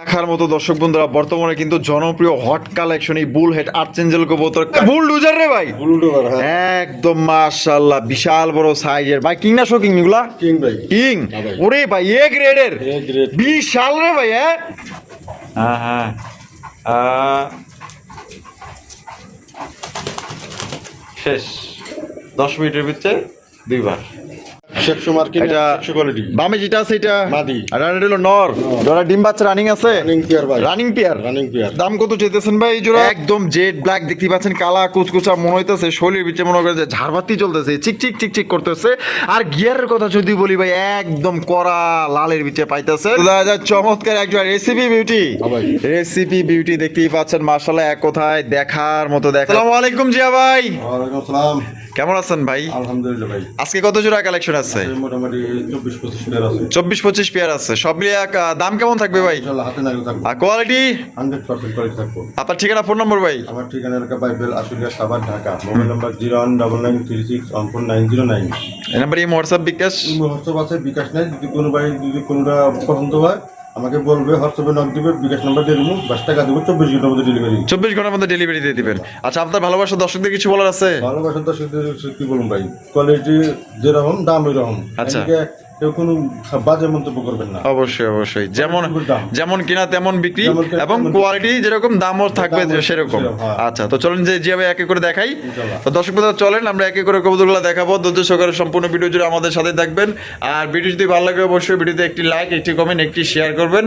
দেখার মতো দর্শক বন্ধুরা বর্তমানে কিন্তু জনপ্রিয় হট কালেকশন এই বুল হেড আর্চেঞ্জেল কবুতর। বুল লুজার রে ভাই। বুলডোজার হ্যাঁ। একদম মাশাআল্লাহ বিশাল বড় সাইজের ভাই কিং না শোকিং এগুলা? কিং ভাই। কিং? ওরে ভাই এ গ্রেডের। A grade. বিশাল রে ভাই হ্যাঁ। হ্যাঁ হ্যাঁ। শেষ। দশ মিনিটের ভিতরে দুইবার। শেকশো মার্কেট এটা শেকশো কোয়ালিটি বামে যেটা আছে এটা? মাদি। আর এটা হলো নর। জোড়া ডিম বাচ্চা রানিং আছে? রানিং পেয়ার ভাই। রানিং পেয়ার রানিং পেয়ার দাম কত চেতেছেন ভাই এই জোড়া? একদম জেড ব্ল্যাক দেখতে পাচ্ছেন কালা কুচকুচা মনে হইতেছে শরীর বিচে মনে করে যে ঝাড়বাতি চলতেছে চিক চিক চিক চিক করতেছে। আর গিয়ারের কথা যদি বলি ভাই একদম কড়া লালের বিচে পাইতেছে। দেখা যায় চমৎকার একজন রেসিপি বিউটি রেসিপি বিউটি দেখতেই পাচ্ছেন মার্শাল্লাহ এক কথায় দেখার মতো দেখা। আসসালামু আলাইকুম জিয়া ভাই। ওয়ালাইকুম আসসালাম। কেমন আছেন ভাই? আলহামদুলিল্লাহ ভাই। আজকে কত জোড়া কালেকশন আছে? আছে। চব্বিশ পঁচিশ পেয়ার আছে। সব মিলিয়ে দাম কেমন থাকবে ভাই? আর কোয়ালিটি আপনার ঠিকানা ফোন নম্বর ভাই? আমার ঠিকানা এলাকা Baipail Ashulia Savar Dhaka. Mobile number zero one double nine three six one four nine zero nine. এই নাম্বারে হোয়াটসঅ্যাপ বিকাশ? হোয়াটসঅ্যাপ আছে বিকাশ নাই। যদি কোনো ভাই যদি কোনোটা পছন্দ হয় আমাকে বলবে হোয়াটসঅ্যাপে নক দিবে বিকাশ নাম্বার দিয়ে দেবো দশ টাকা দেবো চব্বিশ ঘণ্টার মধ্যে ডেলিভারি চব্বিশ ঘণ্টার মধ্যে ডেলিভারি দিয়ে দিবেন। আচ্ছা আপনার ভালোবাসা দর্শকদের কিছু বলার আছে? ভালোবাসা দর্শকদের সত্যি কি বলুন ভাই? কোয়ালিটি যেরকম দাম এরকম আচ্ছা। এদিকে কেউ কোনো বাজে মন্তব্য করবেন না। অবশ্যই অবশ্যই। যেমন যেমন কিনা তেমন বিক্রি এবং কোয়ালিটি যেরকম দামও থাকবে সেরকম। সেরকম, হ্যাঁ। আচ্ছা তো চলেন যে যেভাবে একে করে দেখাই। তো দর্শক চলেন আমরা একে করে কবুতরগুলো দেখাবো। ধৈর্য সহকারে সম্পূর্ণ ভিডিও জুড়ে আমাদের সাথে থাকবেন। আর ভিডিও যদি ভালো লাগে অবশ্যই ভিডিওতে একটি লাইক একটি কমেন্ট একটি শেয়ার করবেন।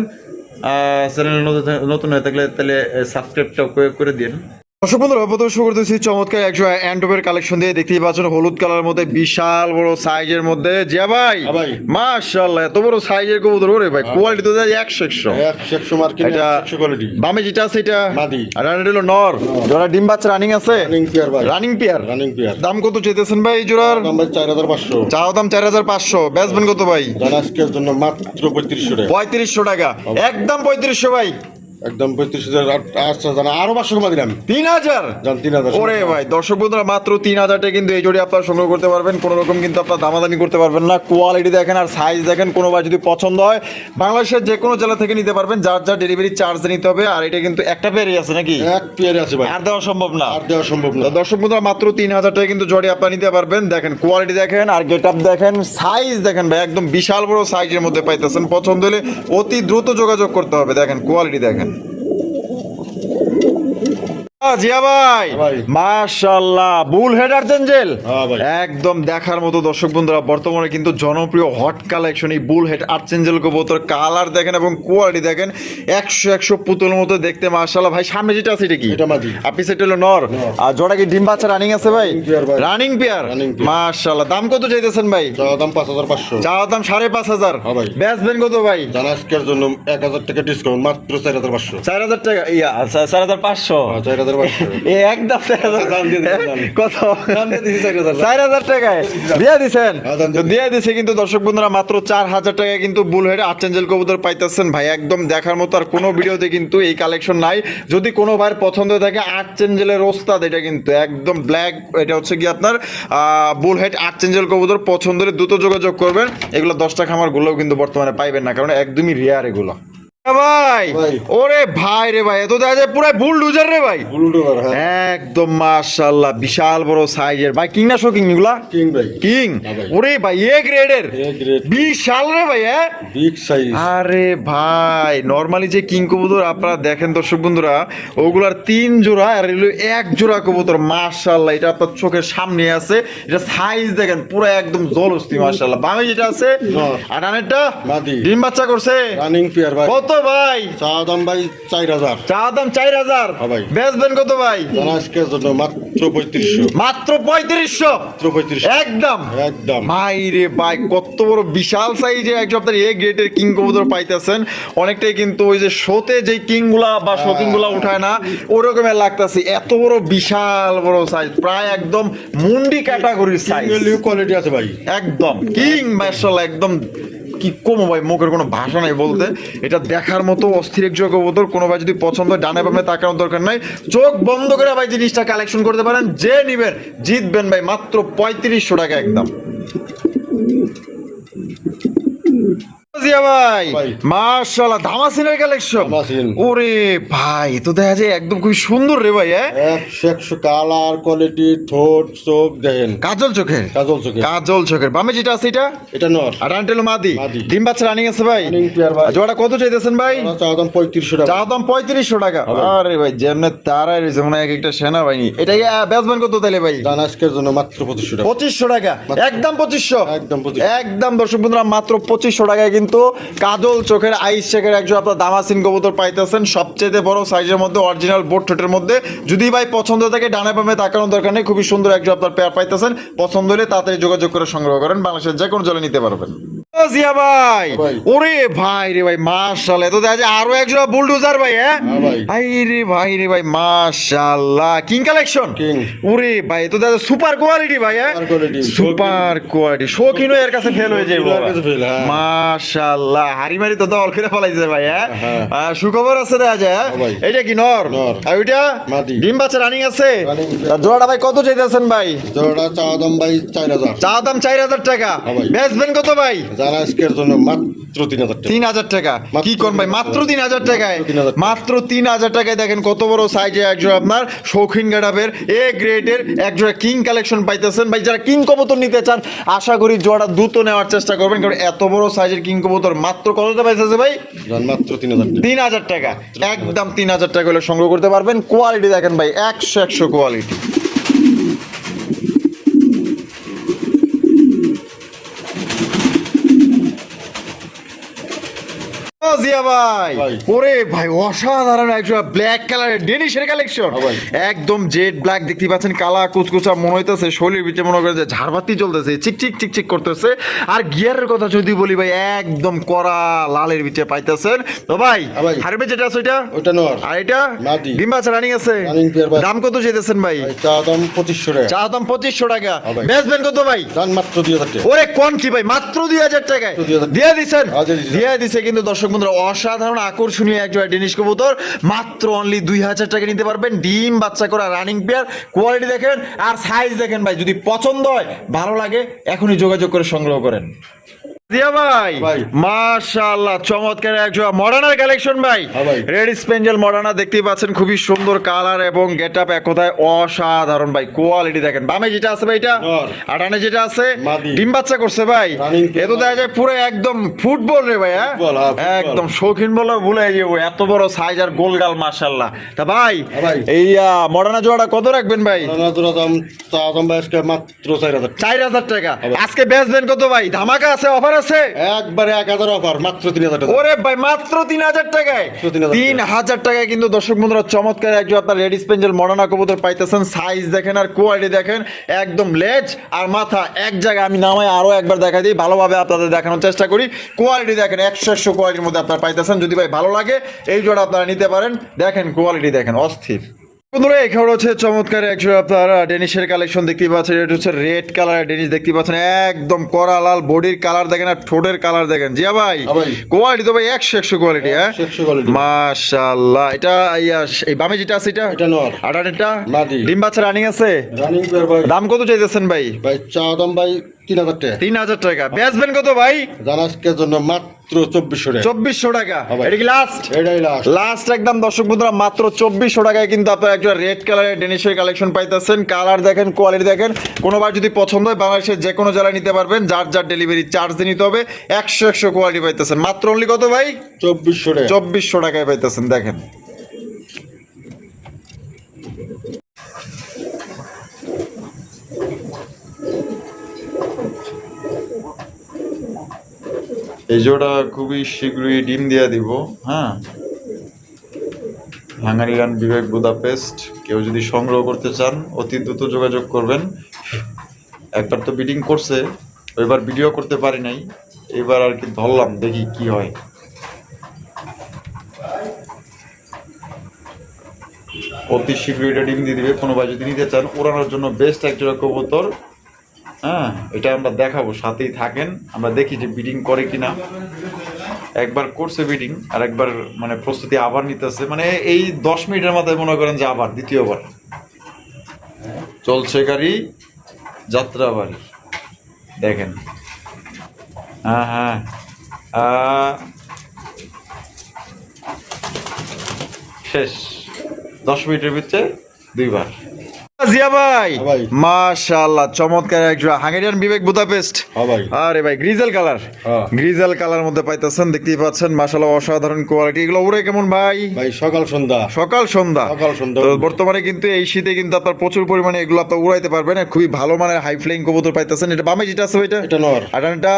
চ্যানেল নতুন হয়ে থাকলে তাহলে সাবস্ক্রাইবটা করে দিন। দর্শক বন্ধুরা প্রথম শুরু করতেছি চমৎকার একশো অ্যান্ডোপের কালেকশন দিয়ে। দেখতেই পাচ্ছেন হলুদ কালার মধ্যে বিশাল বড় সাইজের মধ্যে। জিয়া ভাই হ্যাঁ ভাই। মাশাআল্লাহ এত বড় সাইজের কবুতর ওরে ভাই কোয়ালিটি তো যায় একশো একশো। একশো মার্কেট এটা কোয়ালিটি বামে যেটা আছে এটা। আর এটা হলো নর। জোড়া ডিম বাচ্চা রানিং আছে? রানিং পেয়ার রানিং পেয়ার দাম কত চেতেছেন ভাই জোড়ার? দাম ভাই চার হাজার পাঁচশো। চাও দাম চার হাজার পাঁচশো। বেচবেন কত ভাই? আজকের জন্য মাত্র পঁয়ত্রিশশো টাকা। পঁয়ত্রিশশো টাকা। একদম পঁয়ত্রিশশো ভাই। একদম পঁয়ত্রিশ হাজার আচ্ছা জানা আরও পাঁচশো কমা দিলাম। তিন হাজার? জান তিন হাজার ওরে ভাই দর্শক বন্ধুরা মাত্র তিন হাজারটা কিন্তু এই জোড়ি আপনারা সংগ্রহ করতে পারবেন। কোনো রকম কিন্তু আপনার দামাদামি করতে পারবেন না। কোয়ালিটি দেখেন আর সাইজ দেখেন কোনো ভাই যদি পছন্দ হয় বাংলাদেশের যে কোনো জেলা থেকে নিতে পারবেন। যার যার ডেলিভারি চার্জ নিতে হবে আর এটা কিন্তু একটা পেয়ারই আছে নাকি? এক পেয়ারে আছে ভাই। আর দেওয়া সম্ভব না। আর দেওয়া সম্ভব না। দর্শক বন্ধুরা মাত্র তিন হাজার টাকা কিন্তু জড়ি আপনারা নিতে পারবেন। দেখেন কোয়ালিটি দেখেন আর গেট আপ দেখেন সাইজ দেখেন ভাই একদম বিশাল বড় সাইজের মধ্যে পাইতেছেন। পছন্দ হলে অতি দ্রুত যোগাযোগ করতে হবে। দেখেন কোয়ালিটি দেখেন। জিয়া ভাই। ভাই। বুল হেড আর্জেঞ্জেল হ্যাঁ একদম দেখার মতো দর্শক বন্ধুরা বর্তমানে কিন্তু জনপ্রিয় হট কালেকশন এই বুল হেড আর্চেঞ্জেল কবুতর। কালার দেখেন এবং কোয়ালিটি দেখেন একশো একশো পুতুল মতো দেখতে মাশাআল্লাহ ভাই সামনে যেটা আছে এটা কি? আপনি সেটা হলো নর। আর জোড়া কি ডিম বাচ্চা রানিং আছে ভাই? Running pair ভাই। রানিং পেয়ার Running দাম কত চাইতেছেন ভাই? দাম পাঁচ হাজার পাঁচশো। চাওয়া দাম সাড়ে পাঁচ হাজার। হ্যাঁ। বেচবেন কত ভাই? আজকের জন্য এক হাজার টাকা ডিসকাউন্ট মাত্র চার হাজার পাঁচশো। চার হাজার টাকা ইয়া চার হাজার পাঁচশো। চার হাজার একদম। কত? চার হাজার। টাকায়। দিয়ে দিছেন? হ্যাঁ, দাম তো দিয়ে দিয়ে দিছে কিন্তু দর্শক বন্ধুরা মাত্র চার হাজার টাকায় কিন্তু বুলহেড আর্চেঞ্জেল কবুতর পাইতেছেন ভাই। একদম দেখার মতো আর কোনো ভিডিওতে কিন্তু এই কালেকশন নাই। যদি কোনো ভাইয়ের পছন্দ হয়ে থাকে আর্চেঞ্জেলের ওস্তাদ এটা কিন্তু একদম ব্ল্যাক এটা হচ্ছে কি আপনার বুলহেড আর্চেঞ্জেল কবুতর। পছন্দ হলে দ্রুত যোগাযোগ করবেন। এগুলো দশটা খামার গুলোও কিন্তু বর্তমানে পাইবেন না কারণ একদমই রেয়ার এগুলো। ভাই। ভাই। ওরে ভাই রে ভাই এত দেখা যায় পুরো বুল রে ভাই। হ্যাঁ। একদম মাশাআল্লাহ বিশাল বড় সাইজের ভাই কিং না শোকিং এগুলা? কিং ভাই। কিং হ্যাঁ ওরে ভাই এ গ্রেডের বিশাল রে ভাই হ্যাঁ? বিগ সাইজ আরে ভাই নর্মালি যে কিং কবুতর আপনারা দেখেন দর্শক বন্ধুরা ওগুলার তিন জোড়া আর এগুলো এক জোড়া কবুতর মাশাআল্লাহ এটা আপনার চোখের সামনে আছে। এটা সাইজ দেখেন পুরো একদম জলস্তি মাশাআল্লাহ। বামে যেটা আছে আর ডানেরটা ডিম বাচ্চা করছে। রানিং পেয়ার ভাই। কত ভাই? চাওয়া দাম ভাই চার হাজার। চা দাম চার হাজার? হ্যাঁ ভাই। বেচবেন কত ভাই? আজকের জন্য মাত্র পঁয়ত্রিশশো। মাত্র পঁয়ত্রিশশো? মাত্র পঁয়ত্রিশশো। একদম। একদম। ভাই রে ভাই কত বড় বিশাল সাইজে এক সপ্তাহে এ গ্রেটের কিং কবুতর পাইতেছেন। অনেকটাই কিন্তু ওই যে শোতে যে কিংগুলা বা শোকিংগুলা উঠায় না ওরকমের লাগতেছে। এত বড় বিশাল বড় সাইজ প্রায় একদম মুন্ডি ক্যাটাগরির সাইজ কোয়ালিটি আছে ভাই। একদম। কিং মার্শাল একদম কি কমো ভাই মুখের কোনো ভাষা নাই বলতে। এটা দেখার মতো অস্থির এক জগবতর কোনো ভাই যদি পছন্দ ডানে বামে তাকানোর দরকার নাই। চোখ বন্ধ করে ভাই জিনিসটা কালেকশন করতে পারেন, যে নিবেন, জিতবেন ভাই, মাত্র পঁয়ত্রিশশো টাকা একদম। জিয়া ভাই। ভাই। মাশাআল্লাহ ধামাসিনের কালেকশন ওরে ভাই তো দেখা যায় একদম খুবই সুন্দর রে ভাই একশো একশো কালার কোয়ালিটি ঠোঁট চোখ দেখেন। কাজল চোখের? কাজল চোখে কাজল চোখের। বামে যেটা আছে এটা? এটা নর। আর আন্টেলো মাদি। মাদি। ডিম বাচ্চা রানিং আছে ভাই। Running pair ভাই। জোড়া কত চাইতেছেন ভাই? চাওয়া দাম পঁয়ত্রিশশো টাকা। চা দাম পঁয়ত্রিশশো টাকা। আরে ভাই যেমন তারাই রয়েছে মনে এক একটা সেনাবাহিনী এটা বেচবেন কত তাহলে ভাই? আজকের জন্য মাত্র পঁচিশশো টাকা। পঁচিশশো টাকা। একদম পঁচিশশো। একদম একদম দর্শক বন্ধুরা মাত্র পঁচিশশো টাকায় কিন্তু কাজল চোখের আইস চেকের একজন আপনার দামাসিন কবুতর পাইতেছেন। সবচেয়ে বড় সাইজের মধ্যে অরিজিনাল বোট ঠোঁটের মধ্যে। যদি ভাই পছন্দ থাকে ডানে বামে তাকানোর দরকার নেই, খুবই সুন্দর একজন আপনার পেয়ার পাইতেছেন। পছন্দ হলে তাড়াতাড়ি যোগাযোগ করে সংগ্রহ করেন। বাংলাদেশের যে কোনো জলে নিতে পারবেন। জিয়া ভাই। ভাই। ওরে ভাই রে ভাই মাশাআল্লাহ। তো যায় আরও একজন বুলডোজার ভাই হ্যাঁ? হ্যাঁ ভাই। রে ভাই রে ভাই মাশাআল্লাহ। কিং কালেকশন ওরে ভাই তো দাদা সুপার কোয়ালিটি ভাই হ্যাঁ? সুপার কোয়ালিটি শৌখিনও এর কাছে ফেল হয়ে যাবে হ্যাঁ। মাশাআল্লাহ। হাড়ি মারি তো দল করে ফলাইছে ভাই হ্যাঁ? হ্যাঁ। সুখবর আছে হ্যাঁ? হ্যাঁ এটা কি নর। আর ওইটা? ডিম বাচ্চা রানিং আছে? জোড়াটা ভাই কত চাইতেছেন ভাই? জোড়া চাওয়া দাম ভাই চার হাজার। চা দাম চার হাজার টাকা। হ্যাঁ ভাই। বেচবেন কত ভাই? যারা আজকের জন্য মাত্র তিন হাজার টাকা তিন হাজার টাকা কি কোন ভাই মাত্র তিন হাজার টাকায় মাত্র তিন হাজার। টাকায় দেখেন কত বড় সাইজে একজন আপনার শৌখিন গাডাবের এ গ্রেডের একজোড়া কিং কালেকশন পাইতেছেন ভাই যারা কিং কবুতর নিতে চান আশা করি জোড়া দ্রুত নেওয়ার চেষ্টা করবেন কারণ এত বড় সাইজের কিং কবুতর মাত্র কতটা পাইতেছে ভাই মাত্র তিন হাজার তিন হাজার টাকা একদম তিন হাজার টাকা হলে সংগ্রহ করতে পারবেন কোয়ালিটি দেখেন ভাই একশো একশো কোয়ালিটি জিয়া ভাই। ভাই। ওরে ভাই অসাধারণ একজন ব্ল্যাক কালারের ডেনিশের কালেকশন হ্যাঁ একদম জেড ব্ল্যাক দেখতে পাচ্ছেন কালা কুচকুচা মনে হইতেছে শরীরের ভিতরে মনে করে যে ঝাড়বাতি চলতেছে চিক চিক চিক চিক করতেছে। আর গিয়ারের কথা যদি বলি ভাই একদম কড়া লালের ভিতরে পাইতেছেন। তো ভাই হ্যাঁ হারবে যেটা আছে ওইটা? ওইটা নর। আর এটা। ডিম বাচ্চা রানিং আছে? ভাই। দাম কত চাইতেছেন ভাই? ভাই দাম পঁচিশশো টাকা। চা দাম পঁচিশশো টাকা। হ্যাঁ বেচবেন কত ভাই? যান মাত্র দুই হাজার টাকা। ওরে কোন কি ভাই? মাত্র দুই হাজার টাকায়। দিয়ে দিচ্ছেন দিয়ে দিছে। কিন্তু দর্শক বন্ধুরা, অসাধারণ আকর্ষণীয় এক একজন ডেনিশ কবুতর। মাত্র অনলি দুই হাজার টাকা নিতে পারবেন। ডিম, বাচ্চা করা রানিং পেয়ার কোয়ালিটি দেখেন, আর সাইজ দেখেন ভাই, যদি পছন্দ হয়, ভালো লাগে, এখনই যোগাযোগ করে সংগ্রহ করেন। দিয়া ভাই। ভাই। মাশাআল্লাহ চমৎকার একজন মডার্নার কালেকশন ভাই। হ্যাঁ রেড স্পেঞ্জেল মডার্না দেখতেই পাচ্ছেন খুবই সুন্দর কালার এবং গেট আপ এক কথায় অসাধারণ ভাই। কোয়ালিটি দেখেন। বামে যেটা আছে ভাই এটা। আটানে যেটা আছে? ডিম বাচ্চা করছে ভাই। এ তো দেখা যায় পুরো একদম ফুটবল রে ভাই হ্যাঁ? হ্যাঁ। একদম শৌখিন বলে ভুলে যাব এত বড় সাইজ আর গোলগাল মাশাল্লাহ তা ভাই এই মডার্না জোড়া কত রাখবেন ভাই? জোড়া ভাই মাত্র চার হাজার টাকা। আজকে বেচবেন কত ভাই? ধামাকা আছে অফার আছে? একবারে এক হাজার অফার মাত্র তিন হাজার টাকা। ওরে ভাই মাত্র তিন হাজার টাকায়? তিন হাজার টাকায় কিন্তু দর্শক বন্ধুরা চমৎকার একজন আপনার রেড স্পেঞ্জেল মডার্না কবুতর পাইতেছেন। সাইজ দেখেন আর কোয়ালিটি দেখেন একদম লেজ আর মাথা এক জায়গায় আমি নামায় আরও একবার দেখা দিই ভালোভাবে আপনাদের দেখানোর চেষ্টা করি। কোয়ালিটি দেখেন একশো একশো কোয়ালিটির মধ্যে আপনার পাইতেছেন। যদি ভাই ভালো লাগে এই জোড়া আপনারা নিতে পারেন। দেখেন কোয়ালিটি দেখেন অস্থির। বন্ধুরা এখানে হচ্ছে চমৎকার একজন আপনার ডেনিশের কালেকশন দেখতে পাচ্ছেন। এটা হচ্ছে রেড কালার ডেনিশ দেখতে পাচ্ছেন। একদম কড়া লাল বডির কালার দেখেন আর ঠোঁটের কালার দেখেন। জিয়া ভাই হ্যাঁ কোয়ালিটি তো ভাই একশো একশো কোয়ালিটি হ্যাঁ? 100 quality। এটা এই বামে যেটা আছে এটা? মাদি। ডিম বাচ্চা রানিং আছে? দাম কত চাইতেছেন ভাই? ভাই চাওয়া দাম ভাই তিন হাজার টাকা। তিন হাজার টাকা। বেচবেন কত ভাই? জন্য মাত্র চব্বিশশো টাকা। চব্বিশশো টাকা। এটা কি লাস্ট এটাই লাস্ট লাস্ট একদম দর্শক বন্ধুরা মাত্র চব্বিশশো টাকায় কিন্তু আপনার একটা রেড কালারের ডেনিশের কালেকশন পাইতেছেন। কালার দেখেন কোয়ালিটি দেখেন। কোনোবার যদি পছন্দ হয় বাংলাদেশের যে কোনো জেলায় নিতে পারবেন। যার যার ডেলিভারি চার্জ নিতে হবে একশো একশো কোয়ালিটি পাইতেছেন। মাত্র অনলি কত ভাই? চব্বিশশো টাকা। চব্বিশশো টাকায় পাইতেছেন দেখেন। এই জোড়া খুবই শীঘ্রই ডিম দিয়ে দিব হ্যাঁ। হাঙ্গারিয়ান বিবেক বুদাপেস্ট, কেউ যদি সংগ্রহ করতে চান, অতি দ্রুত যোগাযোগ করবেন। একবার তো বিডিং করছে, এবার ভিডিও করতে পারি নাই, এবার আর কি ধরলাম, দেখি কি হয়। অতি শীঘ্রই এটা ডিম দিয়ে দিবে, কোনো যদি নিতে চান ওড়ানোর জন্য বেস্ট একজোড়া কবুতর হ্যাঁ এটা আমরা দেখাবো, সাথেই থাকেন, আমরা দেখি যে বিডিং করে কিনা। একবার করছে বিডিং আর একবার মানে প্রস্তুতি আবার নিতেছে। মানে এই দশ মিনিটের মাথায় মনে করেন যে আবার, দ্বিতীয়বার। চলছে গাড়ি যাত্রা বাড়ি দেখেন। হ্যাঁ হ্যাঁ। শেষ। দশ মিনিটের ভিতরে দুইবার। জিয়া ভাই। হ্যাঁ মাশাআল্লাহ চমৎকার হাঙ্গেরিয়ান বিবেক বুদাপেস্ট। হ্যাঁ আরে ভাই গ্রিজেল কালার। হ্যাঁ। গ্রিজেল কালার মধ্যে পাইতেছেন দেখতেই পাচ্ছেন মাশাআল্লাহ অসাধারণ কোয়ালিটি এগুলো উড়ে কেমন ভাই? ভাই সকাল সন্ধ্যা। সকাল সন্ধ্যা। সকাল সন্ধ্যা। তো বর্তমানে কিন্তু এই শীতে কিন্তু আপনার প্রচুর পরিমাণে এগুলো আপনার উড়াইতে পারবেন। খুবই ভালো মানের হাই ফ্লাইং কবুতর পাইতেছেন। এটা বামে যেটা আছে ওইটা এটা নর। আর এটা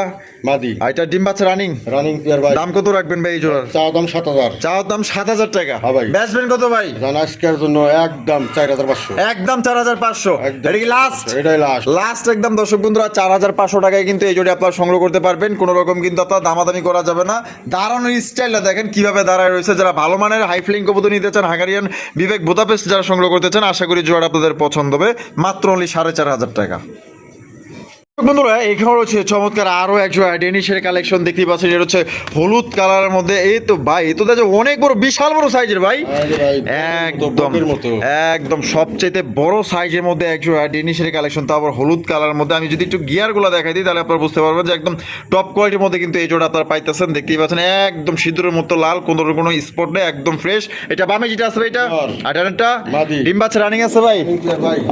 মাদি। আর এটা ডিম বাচ্চা রানিং রানিং ভাই। দাম কত রাখবেন ভাই এই জোড়ার? চা দাম সাত হাজার। দাম সাত হাজার টাকা। হ্যাঁ ভাই। বেচবেন কত ভাই? জান আজকের জন্য একদম চার হাজার পাঁচশো। একদম চার হাজার পাঁচশো। এটা কি লাস্ট এটাই লাস্ট লাস্ট একদম দর্শক বন্ধুরা চার হাজার পাঁচশো টাকায় কিন্তু এই জোড়ি আপনারা সংগ্রহ করতে পারবেন। কোনো রকম কিন্তু আপনার দামাদামি করা যাবে না। দাঁড়ানোর স্টাইলটা দেখেন কীভাবে দাঁড়ায় রয়েছে। যারা ভালো মানের হাই ফ্লিং কবুতর নিতে চান হাঙ্গারিয়ান বিবেক বোদাপেস্ট যারা সংগ্রহ করতে চান আশা করি জোয়ার আপনাদের পছন্দ হবে। মাত্র অনলি সাড়ে চার হাজার টাকা। বন্ধুরা এখানে রয়েছে চমৎকার আরও এক জোড়া ডেনিশের কালেকশন দেখতেই পাচ্ছেন। এটা হচ্ছে হলুদ কালারের মধ্যে। এই তো ভাই তো দেখো অনেক বড় বিশাল বড় সাইজের ভাই। একদম বকের মতো। একদম সবচেয়ে বড় সাইজের মধ্যে একজন ডেনিশের কালেকশন তারপর হলুদ কালারের মধ্যে। আমি যদি একটু গিয়ারগুলো দেখাই দিই তাহলে আপনারা বুঝতে পারবেন যে একদম টপ কোয়ালিটির মধ্যে কিন্তু এই জোড়া আপনারা পাইতেছেন। দেখতেই পাচ্ছেন একদম সিঁদুরের মতো লাল কোনো কোনো স্পট নেই একদম ফ্রেশ এটা বামে যেটা আছে ভাই এটা? আর। আর এটা মাদি। ডিম বাচ্চা রানিং আছে ভাই?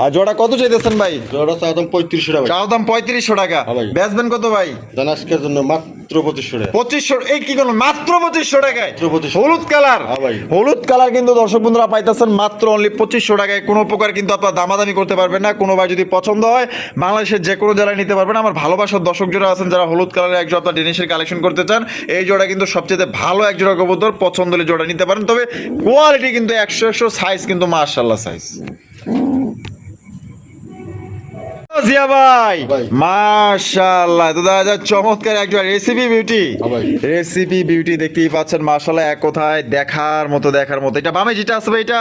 আর জোড়া কত চাইতেছেন ভাই? জোড়া চা দাম পঁয়ত্রিশশো টাকা। দাম পঁয়ত্রিশশো টাকা। বেচবেন কত ভাই? আজকের জন্য মাত্র পঁচিশশো টাকা। পঁচিশশো এই কি করল মাত্র পঁচিশশো টাকায়? হলুদ কালার। হ্যাঁ ভাই। হলুদ কালার কিন্তু দর্শক বন্ধুরা পাইতেছেন মাত্র অনলি পঁচিশশো টাকায়। কোনো প্রকার কিন্তু আপনার দামাদামি করতে পারবেন না। কোনো ভাই যদি পছন্দ হয় বাংলাদেশের যে কোনো জেলায় নিতে পারবেন। আমার ভালোবাসার দর্শক যারা আছেন যারা হলুদ কালারের এক জোড়া জিনিসের কালেকশন করতে চান এই জোড়া কিন্তু সবচেয়ে ভালো এক জোড়া কবুতর। পছন্দ হলে জোড়া নিতে পারেন। তবে কোয়ালিটি কিন্তু একশো একশো সাইজ কিন্তু মার্শাল্লাহ সাইজ জিয়া ভাই। মাশাআল্লাহ। তো দেখা যায় চমৎকার একজন রেসিপি বিউটি রেসিপি বিউটি দেখতেই পাচ্ছেন মাশাআল্লাহ এক কথায় দেখার মতো দেখার মতো। এটা বামে যেটা আছে ভাই এটা?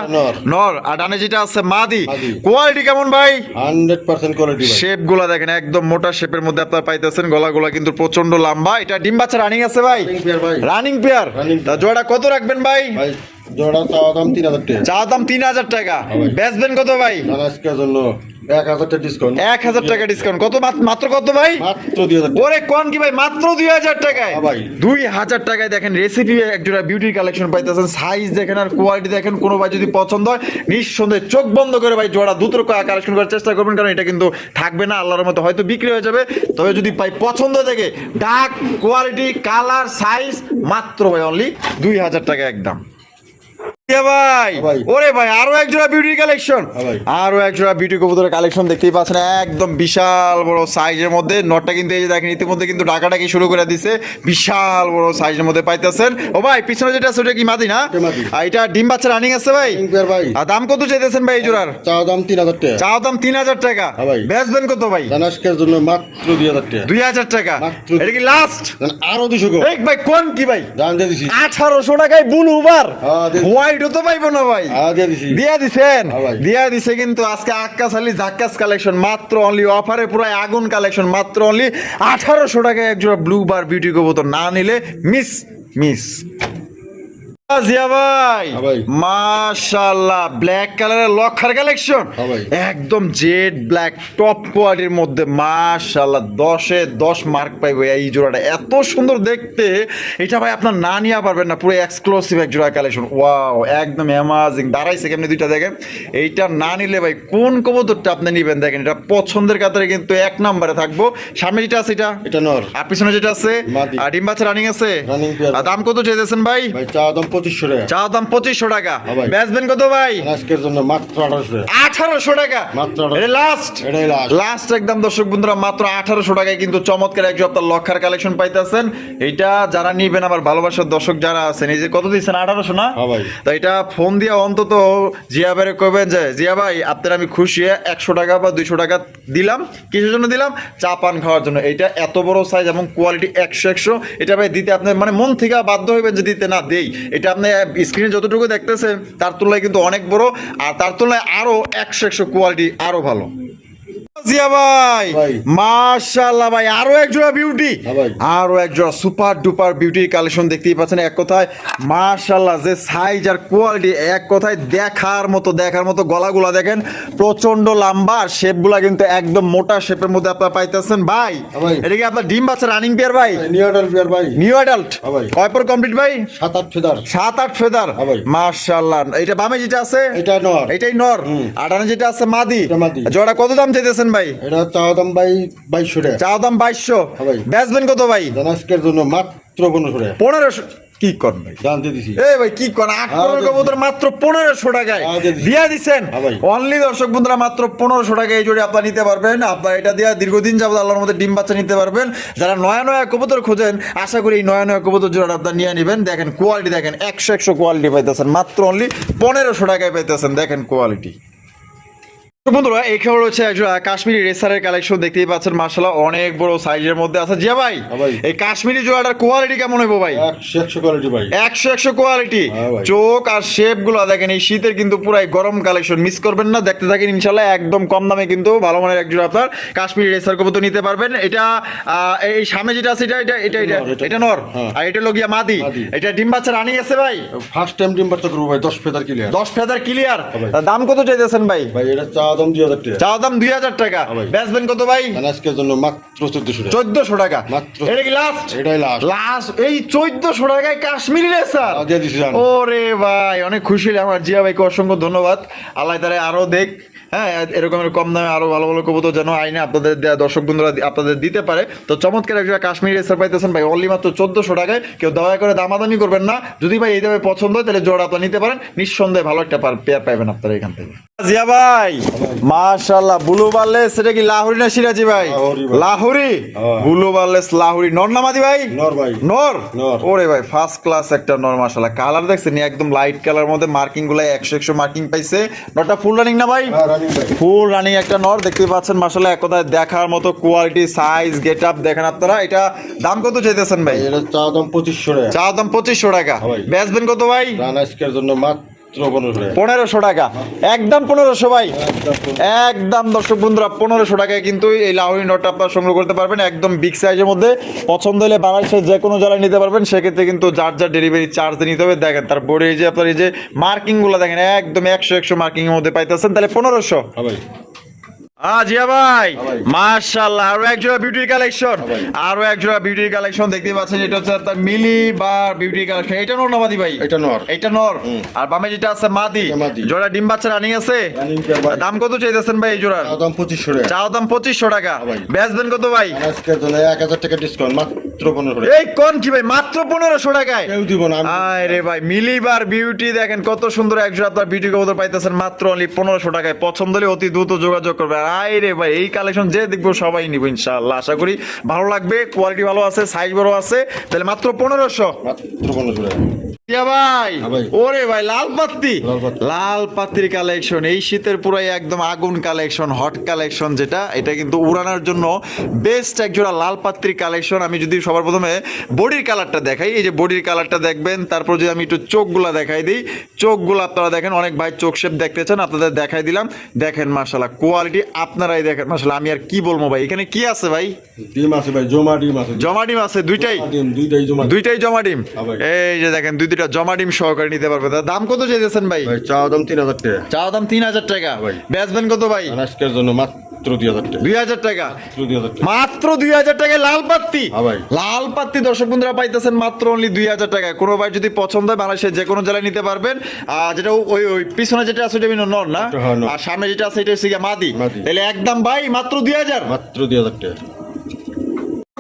নর। আর ডানে যেটা আছে মাদি। কোয়ালিটি কেমন ভাই? হান্ড্রেড পার্সেন্ট কোয়ালিটি ভাই। শেপগুলা দেখেন একদম মোটা শেপের মধ্যে আপনারা পাইতেছেন। গলা গুলা কিন্তু প্রচণ্ড লম্বা। এটা ডিম বাচ্চা রানিং আছে ভাই। রানিং পেয়ার তা জোড়া কত রাখবেন ভাই? জোড়া চা দাম তিন হাজার টাকা। চা দাম তিন হাজার টাকা। বেচবেন কত ভাই? আজকের জন্য এক হাজার টাকা ডিসকাউন্ট এক হাজার টাকা ডিসকাউন্ট কত মাত্র কত ভাই? মাত্র দুই হাজার টাকা। ওরে কোন কি ভাই? মাত্র দুই হাজার টাকায়। হ্যাঁ ভাই। দুই হাজার টাকায় দেখেন রেসিপি একজোড়া বিউটির কালেকশন পাইতেছেন। সাইজ দেখেন আর কোয়ালিটি দেখেন কোনো ভাই যদি পছন্দ হয় নিঃসন্দেহে চোখ বন্ধ করে ভাই জোড়া দ্রুত কালেকশন করার চেষ্টা করবেন কারণ এটা কিন্তু থাকবে না আল্লাহর মতো হয়তো বিক্রি হয়ে যাবে। তবে যদি ভাই পছন্দ থেকে ডাক কোয়ালিটি কালার সাইজ মাত্র ভাই অনলি দুই হাজার টাকা একদম। ভাই ভাই। ওরে ভাই আরও এক জোড়া বিউটির কালেকশন আরও এক জোড়া বিউটি কবুতরের কালেকশন দেখতেই পাচ্ছেন একদম বিশাল বড় সাইজের মধ্যে। নটটা কিন্তু এই যে দেখেন ইতিমধ্যে কিন্তু ডাকাটাকি শুরু করে দিছে। বিশাল বড় সাইজের মধ্যে পাইতেছেন। ও ভাই পিছনে যেটা আছে কি মাদি না? এটা মাদি। আর এটা ডিম বাচ্চা রানিং আছে ভাই? Running pair ভাই। আর দাম কত চাইতেছেন ভাই এই জোড়ার? চা দাম তিন হাজার টাকা। চাও দাম তিন হাজার টাকা। হ্যাঁ। বেচবেন কত ভাই? আজকের জন্য মাত্র দুই হাজার টাকা। দুই হাজার টাকা। এটা কি লাস্ট আরও দুশো ভাই কোন কি ভাই? জান দিয়ে দিছি আঠারোশো টাকায় বুল উবার হ্যাঁ, হোয়াইটও তো পাইবো না ভাই। দিয়া দিছেন? দিয়া দিছে কিন্তু আজকে আক্কাস আলী জাক্কাস কালেকশন মাত্র অনলি অফারে পুরো আগুন কালেকশন মাত্র অনলি আঠারোশো টাকায় একজোড়া ব্লু বার বিউটি কবুতর না নিলে মিস মিস জিয়া ভাই। হ্যাঁ মাশাআল্লাহ ব্ল্যাক কালারের লক্ষার কালেকশন হ্যাঁ একদম জেড ব্ল্যাক টপ কোয়ালিটির মধ্যে মাশাআল্লাহ দশে দশ মার্ক পাইবে এই জোড়াটা। এত সুন্দর দেখতে। এটা ভাই আপনার না নিয়ে পারবেন না পুরো এক্সক্লুসিভ এক জোড়া কালেকশন ওয়াও একদম অ্যামাজিং দাঁড়াইছে কেমনি দুইটা দেখেন। এইটা না নিলে ভাই কোন কবুতরটা আপনি নিবেন দেখেন। এটা পছন্দের কাতারে কিন্তু এক নম্বরে থাকব। সামনে যেটা আছে এটা? এটা নর। আর পিছনে যেটা আছে। আর ডিম বাচ্চা রানিং আছে? দাম কত চাইতেছেন ভাই? দাম পঁচিশশো টাকা। চা দাম পঁচিশশো টাকা। হ্যাঁ বেচবেন কত ভাই? আজকের জন্য মাত্র আঠারোশো। আঠারোশো টাকা। মাত্র লাস্ট লাস্ট লাস্ট একদম দর্শক বন্ধুরা মাত্র আঠারোশো টাকায় কিন্তু চমৎকার এক সপ্তাহ লক্ষার কালেকশন পাইতেছেন। এইটা যারা নিবেন আমার ভালোবাসার দর্শক যারা আছেন এই যে কত দিচ্ছেন? আঠারোশো না? হ্যাঁ তো এটা ফোন দিয়ে অন্তত জিয়া কবেন যে জিয়া ভাই আপনার আমি খুশি একশো টাকা বা দুইশো টাকা দিলাম। কিসের জন্য দিলাম? চা পান খাওয়ার জন্য। এটা এত বড় সাইজ এবং কোয়ালিটি একশো একশো। এটা ভাই দিতে আপনার মানে মন থেকে বাধ্য হইবেন যে দিতে না দেই। এটা আপনি স্ক্রিনে যতটুকু দেখতেছেন, তার তুলনায় কিন্তু অনেক বড়। আর তার তুলনায় আরও একশো একশো কোয়ালিটি আরও ভালো। জিয়া ভাই। ভাই। মাশাআল্লাহ ভাই আরও এক জোড়া বিউটি হ্যাঁ আরও এক জোড়া সুপার ডুপার বিউটি কালেকশন দেখতেই পাচ্ছেন এক কথায়। মাশাআল্লাহ যে সাইজ আর কোয়ালিটি এক কথায় দেখার মতো দেখার মতো গলাগুলা দেখেন প্রচণ্ড লম্বা আর শেপগুলা কিন্তু একদম মোটা শেপের মধ্যে আপনারা পাইতেছেন। ভাই হ্যাঁ এটা কি আপনার ডিম বাচ্চা রানিং পেয়ার ভাই? ভাই নিউ অ্যাডাল্ট কয় পর কমপ্লিট ভাই? সাত আট ফেদার। সাত আট ফেদার? হ্যাঁ ভাই। মাশাআল্লাহ এটা বামে যেটা আছে? এটা নর। এটাই নর। আটানে যেটা আছে মাদি। জোড়া কত দাম চাইতেছেন ভাই? এটা চাওয়া দাম ভাই বাইশশো টাকা। চাও দাম বাইশশো। হ্যাঁ ভাই। বেচবেন কত ভাই? জানাজকের জন্য মাত্র পনেরোশো টাকা। পনেরোশো কি কর ভাই? জানতে দিছি। এই ভাই কি কর আট হ্যাঁ, পনেরো কবুতর মাত্র পনেরোশো টাকায়। হ্যাঁ, দিয়া হ্যাঁ, অনলি দর্শক বন্ধুরা মাত্র পনেরোশো টাকা এই জোড়ে আপনার নিতে পারবেন। আপনার এটা দিয়ে দীর্ঘদিন যাবত আল্লাহর মধ্যে ডিম বাচ্চা নিতে পারবেন। যারা নয়া নয়া কবুতর খোঁজেন আশা করি এই নয়া নয়া কবুতর জোড়া আপনার নিয়ে নেবেন। দেখেন কোয়ালিটি দেখেন একশো একশো কোয়ালিটি পাইতেছেন। মাত্র অনলি পনেরোশো টাকায় পাইতেছেন। দেখেন কোয়ালিটি বন্ধুরা একজন কাশ্মীরি রেসারের কালেকশন দেখতেই পাচ্ছেন। মার্শাল্লাহ অনেক বড় সাইজের মধ্যে আছে। জিয়া ভাই হ্যাঁ এই কাশ্মীরি জোড়াটার কোয়ালিটি কেমন হইব ভাই? একশো একশো কোয়ালিটি ভাই। একশো একশো কোয়ালিটি হ্যাঁ চোখ আর শেপগুলো দেখেন এই শীতের কিন্তু পুরাই গরম কালেকশন মিস করবেন না দেখতে থাকেন ইনশাল্লাহ একদম কম দামে কিন্তু ভালো মানের একজন আপনার কাশ্মীরি রেসার কবুতর নিতে পারবেন। এটা এই সামনে যেটা আছে এটা এটা এটা এটা নর, এটা। এটা নর। হ্যাঁ। আর এটা লগিয়া মাদি। এটা ডিম বাচ্চা রানিং আছে ভাই? ফার্স্ট টাইম ডিম বাচ্চা করব ভাই দশ ফেদার ক্লিয়ার দশ ফেদার ক্লিয়ার। দাম কত চাইতেছেন ভাই? ভাই এটা দাম দুই হাজার টাকা। চাওয়া দাম দুই হাজার টাকা। হ্যাঁ বেচবেন কত ভাই? জানাজকের জন্য মাত্র চোদ্দশো টাকা। চোদ্দশো টাকা। মাত্র। এটা কি লাস্ট এটাই লাস্ট লাস্ট এই চোদ্দশো টাকায় কাশ্মীরি রেসার জান। ওরে ভাই অনেক খুশি আমার জিয়া ভাইকে অসংখ্য ধন্যবাদ। আল্লাহ তারা আরও দেখ। হ্যাঁ এরকমের কম দামে আরও ভালো ভালো কবুতর যেন আইনে আপনাদের দেয়া দর্শক বন্ধুরা আপনাদের দিতে পারে। তো চমৎকার একটা কাশ্মীরি রেসার পাইতেছেন ভাই অনলি মাত্র চোদ্দশো টাকায়। কেউ দয়া করে দামাদামি করবেন না। যদি ভাই এই দামে পছন্দ হয় তাহলে জোড়া আপনারা নিতে পারেন। নিঃসন্দেহে ভালো একটা পেয়ার পাইবেন আপনারা এখান থেকে। জিয়া ভাই মাশাল্লাহ বুলু বার্লেস সেটা কি লাহুরি না সিরাজি ভাই? লাহোরি হ্যাঁ। বুলু বার্লেস লাহুরি। নর্নামাদি ভাই? নর ভাই। নর? নর। ওরে ভাই ফার্স্ট ক্লাস একটা নর মাশাআল্লাহ। কালার দেখছেন একদম লাইট কালার মধ্যে মার্কিংগুলো একশো একশো মার্কিং পাইছে। নটা ফুল রানিং না ভাই? হ্যাঁ ভাই ফুল রানিং একটা নর দেখতে পাচ্ছেন মাসালে এক কথায় দেখার মতো কোয়ালিটি সাইজ গেট আপ দেখেন আপনারা। এটা দাম কত চাইতেছেন ভাই? এটা চা দাম পঁচিশশো টাকা। চা দাম পঁচিশশো টাকা। ব্যাসবেন কত ভাই? জানাজকের জন্য মাত্র পনেরোশো টাকা। একদম পনেরোশো ভাই। একদম দর্শক বন্ধুরা পনেরোশো টাকায় কিন্তু এই লাউরি নটটা আপনারা সংগ্রহ করতে পারবেন একদম বিগ সাইজের মধ্যে। পছন্দ হলে বাংলাদেশের যে কোনো জায়গায় নিতে পারবেন। সেক্ষেত্রে কিন্তু যার যার ডেলিভারি চার্জ নিতে হবে। দেখেন তারপরে এই যে আপনার এই যে মার্কিংগুলো দেখেন একদম একশো একশো মার্কিংয়ের এর মধ্যে পাইতেছেন। তাহলে পনেরোশো। হ্যাঁ জিয়া ভাই হ্যাঁ মাশাআল্লাহ আরও এক জোড়া বিউটি কালেকশন আরও এক জোড়া বিউটি কালেকশন দেখতে পাচ্ছেন এটা হচ্ছে আপনার মিলি বা বিউটি কালেকশন এটা নর নামাদি ভাই? এটা নর। এটা নর। আর বামে যেটা আছে মাদি জোড়া ডিম বাচ্চা রানিং আছে? দাম কত চাইতেছেন ভাই এই জোড়ার? দাম পঁচিশশো টাকা। চাও দাম পঁচিশশো টাকা। ভাই। বেচবেন কত ভাই? জন্য এক হাজার টাকা ডিসকাউন্ট মাত্র পনেরোশো টাকা। এই কোন কি ভাই মাত্র পনেরোশো টাকায়? কেউ দিব না আমি আয় রে ভাই মিলিবার বিউটি দেখেন কত সুন্দর এক জোড়া আপনার বিউটি কবুতর পাইতেছেন মাত্র অনলি পনেরোশো টাকায়। পছন্দ হলে অতি দ্রুত যোগাযোগ করবে। আর আয় রে ভাই এই কালেকশন যে দেখব সবাই নিব ইনশাআল্লাহ আশা করি ভালো লাগবে কোয়ালিটি ভালো আছে সাইজ বড় আছে তাহলে মাত্র পনেরোশো। মাত্র পনেরোশো টাকা। ভাই হ্যাঁ ভাই। ওরে ভাই লাল পাত্তি। লাল পাত্তির কালেকশন এই শীতের পুরাই একদম আগুন কালেকশন হট কালেকশন যেটা এটা কিন্তু উড়ানোর জন্য বেস্ট একজোড়া লাল পাত্রির কালেকশন আমি যদি সবার প্রথমে বডির কালারটা দেখাই। এই যে বডির কালারটা দেখবেন তারপর যদি আমি একটু চোখগুলা দেখাই দিই চোখগুলো আপনারা দেখেন অনেক ভাই চোখ শেপ দেখতে চান আপনাদের দেখাই দিলাম। দেখেন মাশাল্লাহ কোয়ালিটি আপনারাই দেখেন। মাশাল্লাহ আমি আর কি বলব ভাই এখানে কি আছে ভাই? ডিম আছে ভাই জমা ডিম আছে। জমা ডিম আছে দুইটাই? দুইটাই জমা দুইটাই জমা ডিম? হ্যাঁ এই যে দেখেন দুই দুইটা জমা ডিম সহকারে নিতে পারবে। দাম কত চাইতেছেন ভাই? ভাই চাওয়া দাম তিন হাজার টাকা। চাওয়া দাম তিন হাজার টাকা। ভাই। বেচবেন কত ভাই? জানাজকের জন্য মাত্র দুই দুই হাজার টাকা? দুই হাজার টাকা। মাত্র দুই হাজার টাকায় লাল পাত্তি? হ্যাঁ লাল পাত্তি দর্শক বন্ধুরা পাইতেছেন মাত্র অনলি দুই হাজার টাকায় কোনো ভাই যদি পছন্দ হয় বাংলাদেশের যে কোনো জেলায় নিতে পারবেন। আর যেটা ওই ওই পিছনে যেটা আছে নর না? হ্যাঁ, আর সামনে যেটা আছে এটা হচ্ছে মাদি। মাদি। তাহলে একদম ভাই মাত্র দুই হাজার। মাত্র দুই হাজার টাকা।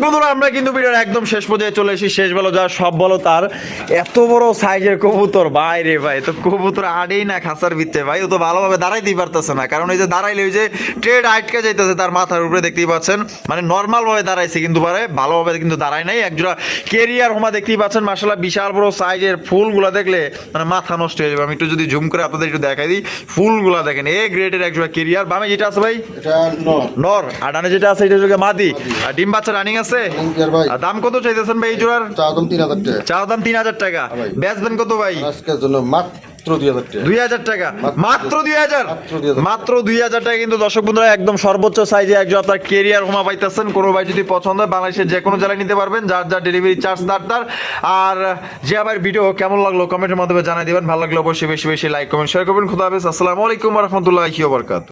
বন্ধুরা আমরা কিন্তু ভিডিওর একদম শেষ পর্যায়ে চলে এসেছি। শেষ বলো যা সব বলো তার। এত বড় সাইজের কবুতর ভাই রে ভাই তো কবুতর আড়েই না খাসার ভিতরে ভাই ও তো ভালোভাবে দাঁড়াইতেই পারতেছে না। কারণ এই যে দাঁড়াইলে ওই যে ট্রেড আটকে যাইতেছে তার মাথার উপরে দেখতেই পাচ্ছেন? মানে নর্মাল ভাবে দাঁড়াইছে কিন্তু পারে ভালোভাবে কিন্তু দাঁড়ায় নাই। একজোড়া কেরিয়ার হোমা দেখতেই পাচ্ছেন বিশাল বড় সাইজের ফুলগুলো দেখলে মানে মাথা নষ্ট হয়ে যাবে। আমি একটু যদি জুম করে আপনাদের একটু দেখাই দিই ফুলগুলো দেখেন এ গ্রেডের একজোড়া কেরিয়ার। বামে যেটা আছে ভাই? নর। নর। আর ডানে যেটা আছে এটা মাদি। আর ডিম বাচ্চা রানিং আছে? আর দাম কত চাইতেছেন ভাই এই জোড়ার? চাওয়া দাম তিন হাজার টাকা। চাওয়া দাম তিন হাজার টাকা। বেচবেন কত ভাই? জানাজকের জন্য মাত্র মাত্র দুই হাজার টাকা। দুই হাজার টাকা। মাত্র দুই হাজার? মাত্র দুই হাজার। টাকা কিন্তু দর্শক বন্ধুরা একদম সর্বোচ্চ সাইজে একজন আপনার কেরিয়ার হোমা পাইতেছেন। কোনো ভাই যদি পছন্দ হয় বাংলাদেশের যে কোনো জেলায় নিতে পারবেন। যার যার ডেলিভারি চার্জ তার তার। আর যে আবার ভিডিও কেমন লাগল কমেন্টের মাধ্যমে জানাই দিবেন। ভালো লাগলে অবশ্যই বেশি বেশি লাইক কমেন্ট শেয়ার করবেন। খুদা হাফেজ। আসসালামু আলাইকুম রহমতুল্লাহি